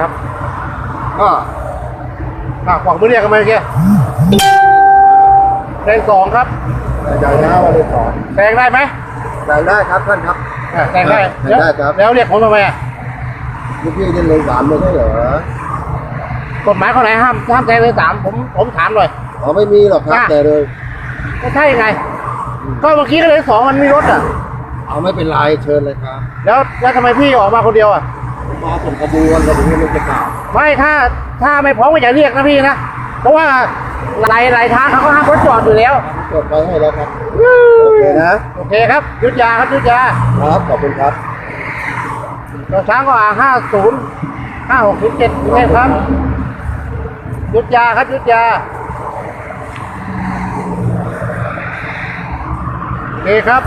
ครับ ก็อะขวางมือเรียกกันมาเมื่อกี้แซงสองครับใจนะวันที่สองแซงได้ไหมใจได้ครับท่านครับ อะแซงได้แซงได้ครับ แล้วเรียกผมทำไมอะลูกพี่เล่นเลยสามไม่ใช่เหรอกฎหมายข้อไหนห้ามห้ามแซงเลยสามผมผมถามหน่อย อ๋อไม่มีหรอกครับอะ แต่เลยก็ใช่ไง ก็เมื่อกี้ก็เลยสองมันมีรถอะ เอาไม่เป็นไรเชิญเลยครับ แล้วแล้วทำไมพี่ออกมาคนเดียวอะผ มมาส่งขบวนกระผมมันจะกล่าวไม่ถ้าถ้าไม่พร้อมก็อย่าเรียกนะพี่นะ เพราะว่าหลายหลายทางเขาก็ห้ามรถจอดอยู่แล้วจดไปให้แล้วครับโอเคนะโอเคครับยุทธยาครับยุทธยาครับขอบคุณครับตัวช้างก็อ่าห้าศูนย์ห้าหกศูนย์เจ็ดกรุงเทพครับยุทธยาครับยุทธยาโอเคครับ